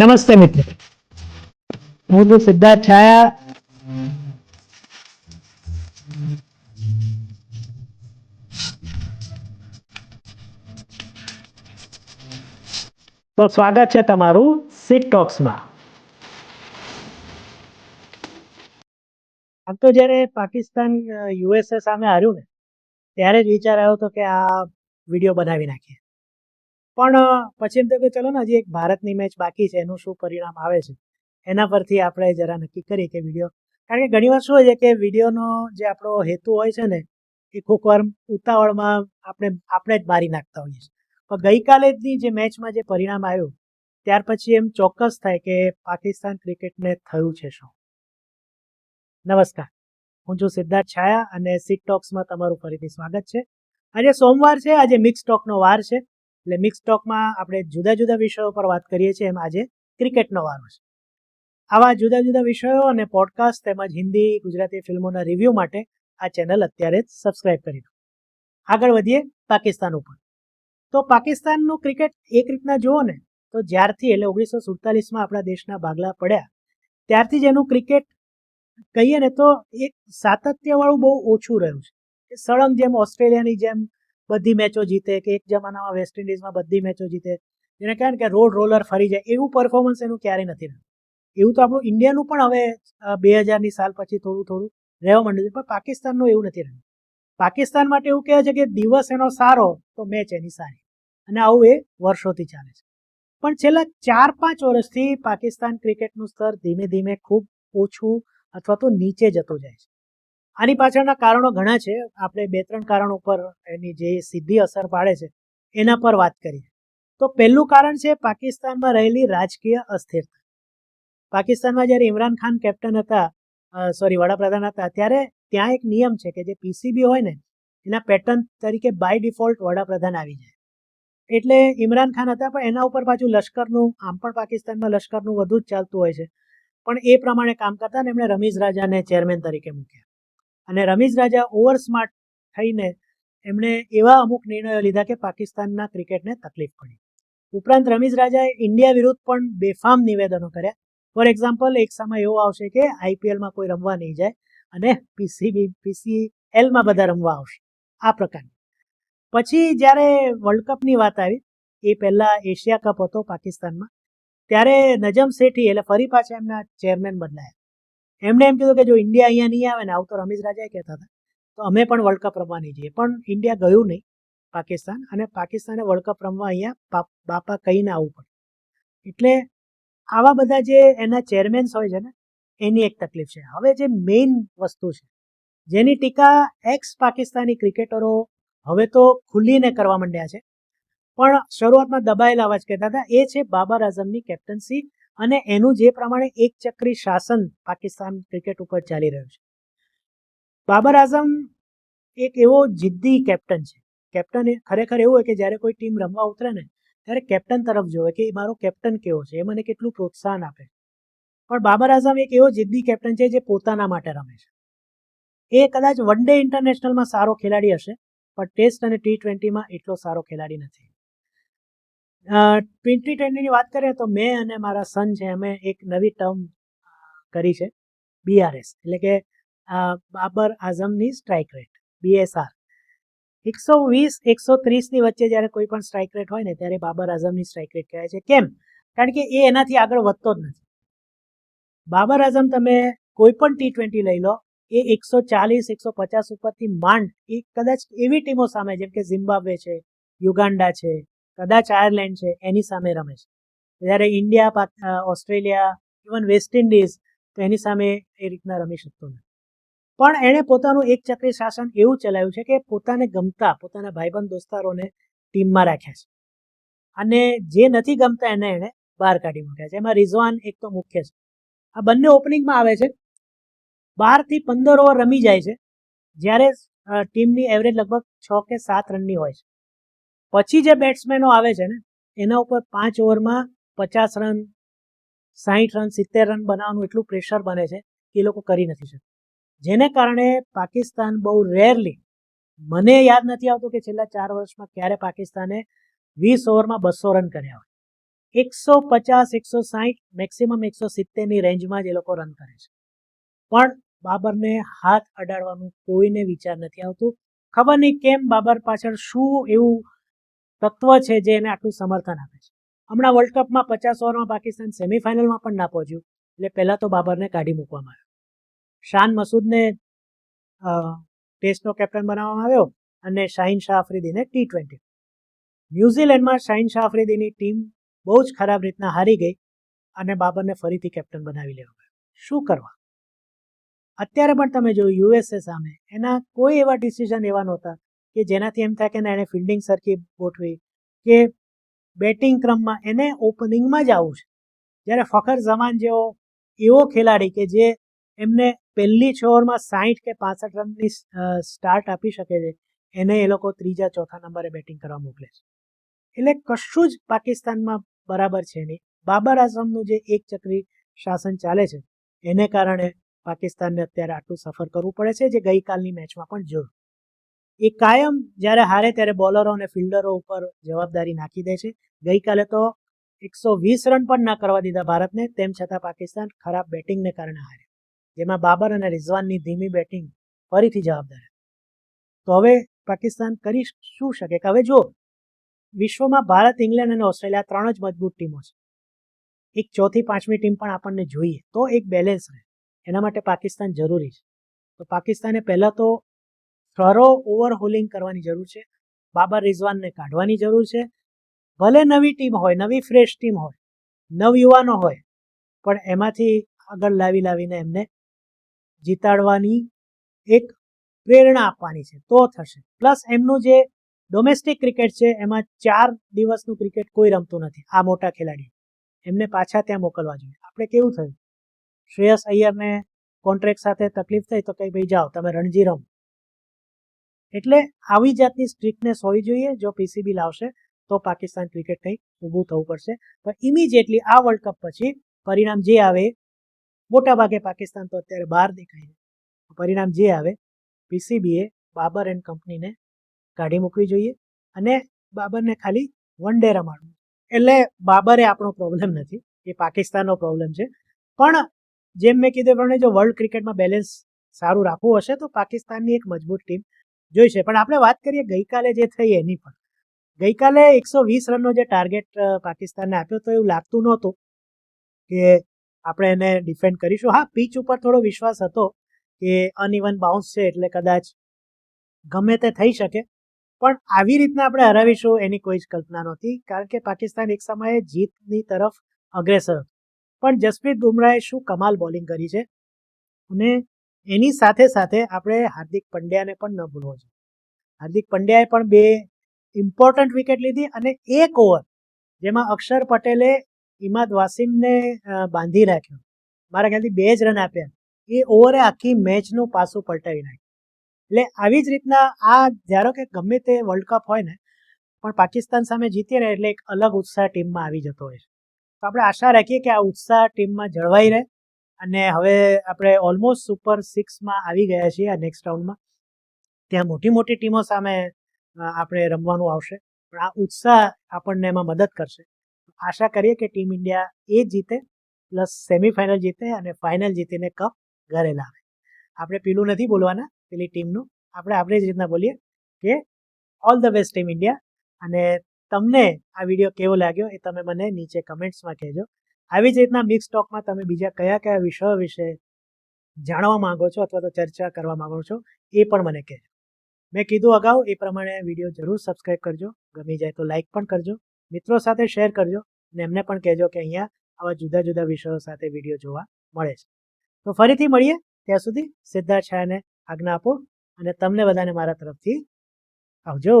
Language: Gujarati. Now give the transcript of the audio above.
નમસ્તે મિત્રો હું છું સિદ્ધાર્થ છાયા તો સ્વાગત છે તમારું સિટ ટોક્સમાં આમ તો જ્યારે પાકિસ્તાન યુએસએ સામે હાર્યું ને ત્યારે જ વિચાર આવ્યો હતો કે આ વીડિયો બનાવી નાખીએ પણ પછી એમ થયું કે ચલો ને, હજી એક ભારતની મેચ બાકી છે, એનું શું પરિણામ આવે છે? એના પરથી આપણે જરા નક્કી કરીએ કે વીડિયો કારણ કે ઘણીવાર શું હોય છે કે વિડીયોનો જે આપણો હેતુ હોય છે ને, એ કોઈક ઉતાવળમાં આપણે આપણે જ મારી નાખતા હોઈએ છીએ. પણ ગઈકાલેની જે મેચમાં જે પરિણામ આવ્યું, ત્યાર પછી એમ ચોક્કસ થાય કે પાકિસ્તાન ક્રિકેટને થયું છે શું? નમસ્કાર. હું છું સિદ્ધાર્થ છાયા અને સીટ ટોક્સમાં તમારું ફરીથી સ્વાગત છે. આજે સોમવાર છે, આજે મિક્સ ટોકનો વાર છે. એટલે મિક્સ ટોકમાં આપણે જુદા જુદા વિષયો પર વાત કરીએ છીએ એમ આજે ક્રિકેટનો વારો છે. આવા જુદા જુદા વિષયો અને પોડકાસ્ટ તેમજ હિન્દી, ગુજરાતી ફિલ્મોના રિવ્યૂ માટે આ ચેનલ અત્યારે જ સબસ્ક્રાઇબ કરી દો આગળ વધીએ પાકિસ્તાન ઉપર. તો પાકિસ્તાનનું ક્રિકેટ એક રીતના જુઓ ને, તો જ્યારથી એટલે ઓગણીસો સુડતાલીસમાં આપણા દેશના ભાગલા પડ્યા, ત્યારથી જ એનું ક્રિકેટ કહીએ ને તો એક સાતત્યવાળું બહુ ઓછું રહ્યું છે. સળંગ જેમ, ઓસ્ટ્રેલિયાની જેમ બધી મેચો જીતે, કે એક જમાનામાં વેસ્ટ ઇન્ડિઝમાં બધી મેચો જીતે. જેને કહે કે રોડ રોલર ફરી જાય, એવું પરફોર્મન્સ એનું ક્યારેય નથી એવું તો આપણું ઇન્ડિયાનું પણ હવે બે હજારની સાલ પછી થોડું થોડું રહેવા માંડ્યું છે, પણ પાકિસ્તાનનું એવું નથી રહ્યું. પાકિસ્તાન માટે એવું કહે છે કે દિવસ એનો સારો, તો મેચ એની સારી. અને આવું એ વર્ષોથી ચાલે છે. પણ છેલ્લા ચાર પાંચ વર્ષથી પાકિસ્તાન ક્રિકેટનું સ્તર ધીમે ધીમે ખૂબ ઓછું અથવા તો નીચે જતું જાય છે. આની પાછળના કારણો ઘણા છે. આપણે બે ત્રણ કારણો પર એની જે સીધી અસર પાડે છે, એના પર વાત કરીએ. તો પહેલું કારણ છે પાકિસ્તાનમાં રહેલી રાજકીય અસ્થિરતા. પાકિસ્તાનમાં જ્યારે ઇમરાન ખાન કેપ્ટન હતા સોરી વડાપ્રધાન હતા, ત્યારે ત્યાં એક નિયમ છે કે જે પીસીબી હોય ને, એના પેટર્ન તરીકે બાય ડિફોલ્ટ વડાપ્રધાન આવી જાય. એટલે ઇમરાન ખાન હતા, પણ એના ઉપર પાછું લશ્કરનું, આમ પણ પાકિસ્તાનમાં લશ્કરનું વધુ જ ચાલતું હોય છે. પણ એ પ્રમાણે કામ કરતા ને એમણે રમીઝ રાજાને ચેરમેન તરીકે મૂક્યા. અને રમીશ રાજા ઓવર સ્માર્ટ થઈને એમણે એવા અમુક નિર્ણયો લીધા કે પાકિસ્તાનના ક્રિકેટને તકલીફ પડી. ઉપરાંત રમીશ રાજાએ ઇન્ડિયા વિરુદ્ધ પણ બેફામ નિવેદનો કર્યા. ફોર એક્ઝામ્પલ એક સમય એવો આવશે કે આઈપીએલમાં કોઈ રમવા નહીં જાય અને પીસીબી પીસીએલમાં બધા રમવા આવશે. આ પ્રકારની. પછી જ્યારે વર્લ્ડ કપની વાત આવી, એ પહેલાં એશિયા કપ હતો પાકિસ્તાનમાં, ત્યારે નજમ શેઠી એટલે ફરી પાછા એમના ચેરમેન બદલાયા. એમણે એમ કીધું કે જો ઇન્ડિયા અહીંયા નહીં આવે ને આવું તો રમેશ રાજાએ કહેતા હતા, તો અમે પણ વર્લ્ડ કપ રમવાની જઈએ. પણ ઇન્ડિયા ગયું નહીં, પાકિસ્તાન અને પાકિસ્તાને વર્લ્ડ કપ રમવા અહીંયા બાપ- કહીને આવવું પડે. એટલે આવા બધા જે એના ચેરમેન્સ હોય છે ને, એની એક તકલીફ છે. હવે જે મેઇન વસ્તુ છે, જેની ટીકા એક્સ પાકિસ્તાની ક્રિકેટરો હવે તો ખુલ્લીને કરવા માંડ્યા છે. પણ શરૂઆતમાં દબાયેલા અવાજ કહેતા હતા, એ છે બાબર આઝમની કેપ્ટન્સી અને એનું જે પ્રમાણે એક ચક્રી શાસન પાકિસ્તાન ક્રિકેટ ઉપર ચાલી રહ્યું છે. બાબર આઝમ એક એવો જિદ્દી કેપ્ટન છે. કેપ્ટન એ ખરેખર એવું હોય કે જ્યારે કોઈ ટીમ રમવા ઉતરે ને, ત્યારે કેપ્ટન તરફ જોવે કે મારો કેપ્ટન કેવો છે, એ મને કેટલું પ્રોત્સાહન આપે. પણ બાબર આઝમ એક એવો જિદ્દી કેપ્ટન છે જે પોતાના માટે રમે છે. એ કદાચ વન ડે ઇન્ટરનેશનલમાં સારો ખેલાડી હશે, પણ ટેસ્ટ અને ટી ટ્વેન્ટીમાં એટલો સારો ખેલાડી નથી. ટ્વેન્ટી ટ્વેન્ટીની વાત કરીએ તો મેં અને મારા સન છે, અમે એક નવી ટર્મ કરી છે બીઆરએસ એટલે કે બાબર આઝમની સ્ટ્રાઇક રેટ બીએસઆર એકસો વીસ, એકસો ત્રીસની વચ્ચે જ્યારે કોઈ પણ સ્ટ્રાઇક રેટ હોય ને, ત્યારે બાબર આઝમની સ્ટ્રાઇક રેટ કહેવાય છે. કેમ? કારણ કે એ એનાથી આગળ વધતો જ નથી. બાબર આઝમ તમે કોઈ પણ ટી ટ્વેન્ટી લઈ લો, એ એકસો ચાલીસ, એકસો પચાસ ઉપરથી માંડ, એ કદાચ એવી ટીમો સામે, જેમ કે ઝિમ્બાબ્વે છે યુગાન્ડા છે કદાચ આયર્લેન્ડ છે, એની સામે રમે છે. જ્યારે India Australia, even West Indies તો એની સામે એ રીતના રમી શકતો નથી. પણ એણે પોતાનું એક ચક્રી શાસન એવું ચલાવ્યું છે કે પોતાને ગમતા, પોતાના ભાઈબંધ દોસ્તારોને ટીમમાં રાખ્યા છે. અને જે નથી ગમતા એને એણે બહાર કાઢી મૂક્યા છે. એમાં રિઝવાન એક તો મુખ્ય છે. આ બંને ઓપનિંગમાં આવે છે. બારથી પંદર ઓવર રમી જાય છે. જ્યારે ટીમની એવરેજ લગભગ છ કે સાત રનની હોય છે. પછી જે બેટ્સમેનો આવે છે ને, એના ઉપર પાંચ ઓવરમાં પચાસ રન સાહીઠ રન સિત્તેર રન બનાવવાનું એટલું પ્રેશર બને છે કે એ લોકો કરી નથી શકતા. જેને કારણે પાકિસ્તાન બહુ રેરલી મને યાદ નથી આવતું કે છેલ્લા ચાર વર્ષમાં ક્યારે પાકિસ્તાને વીસ ઓવરમાં બસો રન કર્યા હોય. એકસો પચાસ, એકસો સાહીઠ મેક્સિમમ એકસો સિત્તેરની રેન્જમાં જ એ લોકો રન કરે છે. પણ બાબરને હાથ અડાડવાનું કોઈને વિચાર નથી આવતું. ખબર નહીં કેમ બાબર પાછળ શું એવું તત્વ છે જે એને આટલું સમર્થન આપે છે. હમણાં વર્લ્ડ કપમાં પચાસ ઓવરમાં પાકિસ્તાન સેમિફાઇનલમાં પણ ના પહોંચ્યું. એટલે પહેલા તો બાબરને કાઢી મૂકવામાં આવ્યો. શાન મસૂદને ટેસ્ટનો કેપ્ટન બનાવવામાં આવ્યો અને શાહીન શાહ આફ્રિદીને ટી ટ્વેન્ટી ન્યુઝીલેન્ડમાં શાહીન શાહ આફ્રિદીની ટીમ બહુ જ ખરાબ રીતના હારી ગઈ અને બાબરને ફરીથી કેપ્ટન બનાવી લેવામાં શું કરવા? અત્યારે પણ તમે જોયું યુએસએ સામે એના કોઈ એવા ડિસિઝન એવા નહોતા કે જેનાથી એમ થાય કે ના, એને ફિલ્ડિંગ સરખી ગોઠવી. કે બેટિંગ ક્રમમાં એને ઓપનિંગમાં જ આવવું છે. જ્યારે ફખર જમાન જેવો એવો ખેલાડી કે જે એમને પહેલી છ ઓવરમાં સાહીઠ કે પાસઠ રનની સ્ટાર્ટ આપી શકે છે, એને એ લોકો ત્રીજા, ચોથા નંબરે બેટિંગ કરવા મોકલે છે. એટલે કશું જ પાકિસ્તાનમાં બરાબર છે નહીં. બાબર આઝમનું જે એક ચક્રી શાસન ચાલે છે, એને કારણે પાકિસ્તાનને અત્યારે આટલું સફર કરવું પડે છે, જે ગઈકાલની મેચમાં પણ જોયું એ કાયમ જ્યારે હારે ત્યારે બોલરો અને ફિલ્ડરો ઉપર જવાબદારી નાખી દે છે. ગઈકાલે તો એકસો વીસ રન પણ ના કરવા દીધા ભારતને, તેમ છતાં પાકિસ્તાન ખરાબ બેટિંગને કારણે હારે. જેમાં બાબર અને રિઝવાનની ધીમી બેટિંગ ફરીથી જવાબદાર તો હવે પાકિસ્તાન કરી શું શકે? કે હવે જો વિશ્વમાં ભારત, ઇંગ્લેન્ડ અને ઓસ્ટ્રેલિયા ત્રણ જ મજબૂત ટીમો છે. એક ચોથી પાંચમી ટીમ પણ આપણને જોઈએ. તો એક બેલેન્સ રહે. એના માટે પાકિસ્તાન જરૂરી છે. તો પાકિસ્તાને પહેલાં તો થરો ઓવરહોલિંગ કરવાની જરૂર છે. બાબર રિઝવાનને કાઢવાની જરૂર છે. ભલે નવી ટીમ હોય, નવી ફ્રેશ ટીમ હોય નવયુવાનો હોય, પણ એમાંથી આગળ લાવી લાવીને એમને જીતાડવાની એક પ્રેરણા આપવાની છે, તો થશે. પ્લસ એમનું જે ડોમેસ્ટિક ક્રિકેટ છે, એમાં ચાર દિવસનું ક્રિકેટ કોઈ રમતું નથી, આ મોટા ખેલાડીઓ. એમને પાછા ત્યાં મોકલવા જોઈએ. આપણે કેવું થયું? શ્રેયસ અય્યરને કોન્ટ્રાક્ટ સાથે તકલીફ થઈ તો કંઈ ભાઈ જાઓ, તમે રણજી રમો. એટલે આવી જાતની સ્ટ્રિક્ટનેસ હોવી જોઈએ જો પીસીબી લાવશે તો પાકિસ્તાન ક્રિકેટ કંઈક ઊભું થવું પડશે. પણ ઇમિડિયેટલી આ વર્લ્ડ કપ પછી પરિણામ જે આવે, મોટા ભાગે પાકિસ્તાન તો અત્યારે બહાર દેખાય પરિણામ જે આવે પીસીબીએ બાબર એન્ડ કંપનીને કાઢી મૂકવી જોઈએ અને બાબરને ખાલી વન ડે રમાડવું. એટલે બાબરે આપણો પ્રોબ્લેમ નથી, એ પાકિસ્તાનનો પ્રોબ્લેમ છે. પણ જેમ મેં કીધું પ્રમાણે જો વર્લ્ડ ક્રિકેટમાં બેલેન્સ સારું રાખવું હશે તો પાકિસ્તાનની એક મજબૂત ટીમ જોઈશે. પણ આપણે વાત કરીએ ગઈકાલે જે થઈ એની પણ. ગઈકાલે એકસો વીસ રનનો જે ટાર્ગેટ પાકિસ્તાનને આપ્યો તો એવું લાગતું નહોતું કે આપણે એને ડિફેન્ડ કરીશું. હા પીચ ઉપર થોડો વિશ્વાસ હતો કે અનઇવન બાઉન્સ છે એટલે કદાચ ગમે તે થઈ શકે. પણ આવી રીતના આપણે હરાવીશું એની કોઈ જ કલ્પના નહોતી, કારણ કે પાકિસ્તાન એક સમયે જીતની તરફ અગ્રેસર હતું. પણ જસપ્રીત બુમરાહે શું કમાલ બોલિંગ કરી છે? અને એની સાથે સાથે આપણે હાર્દિક પંડ્યાને પણ ન ભૂલવો જોઈએ. હાર્દિક પંડ્યાએ પણ બે ઇમ્પોર્ટન્ટ વિકેટ લીધી અને એક ઓવર જેમાં અક્ષર પટેલે ઇમાદ વાસિમને બાંધી રાખ્યો મારા ખ્યાલથી બે જ રન આપ્યા. એ ઓવરે આખી મેચનું પાસું પલટાવી નાખ્યું. એટલે આવી જ રીતના આ ધારો કે ગમે તે વર્લ્ડ કપ હોય ને, પણ પાકિસ્તાન સામે જીતીએ ને એટલે એક અલગ ઉત્સાહ ટીમમાં આવી જતો હોય છે. તો આપણે આશા રાખીએ કે આ ઉત્સાહ ટીમમાં જળવાઈ રહે. અને હવે આપણે ઓલમોસ્ટ સુપર સિક્સમાં આવી ગયા છીએ આ નેક્સ્ટ રાઉન્ડમાં ત્યાં મોટી મોટી ટીમો સામે આપણે રમવાનું આવશે. પણ આ ઉત્સાહ આપણને એમાં મદદ કરશે. આશા કરીએ કે ટીમ ઇન્ડિયા એ જીતે, પ્લસ સેમિફાઇનલ જીતે અને ફાઇનલ જીતીને કપ ઘરે લાવે. આપણે પેલું નથી બોલવાના, પેલી ટીમનું. આપણે આપણે જ રીતના બોલીએ કે all the best team India અને તમને આ વીડિયો કેવો લાગ્યો એ તમે મને નીચે કમેન્ટ્સમાં કહેજો. આવી જ રીતના મિક્સ ટોકમાં તમે બીજા કયા કયા વિષયો વિશે જાણવા માંગો છો અથવા તો ચર્ચા કરવા માંગો છો, એ પણ મને કહેજો. મેં કીધું અગાઉ એ પ્રમાણે વીડિયો જરૂર સબસ્ક્રાઈબ કરજો. ગમી જાય તો લાઈક પણ કરજો. મિત્રો સાથે શેર કરજો અને એમને પણ કહેજો કે અહીંયા આવા જુદા જુદા વિષયો સાથે વીડિયો જોવા મળે છે. તો ફરીથી મળીએ ત્યાં સુધી સિદ્ધાર્થ છાયાને આજ્ઞા આપો અને તમને બધાને મારા તરફથી આવજો.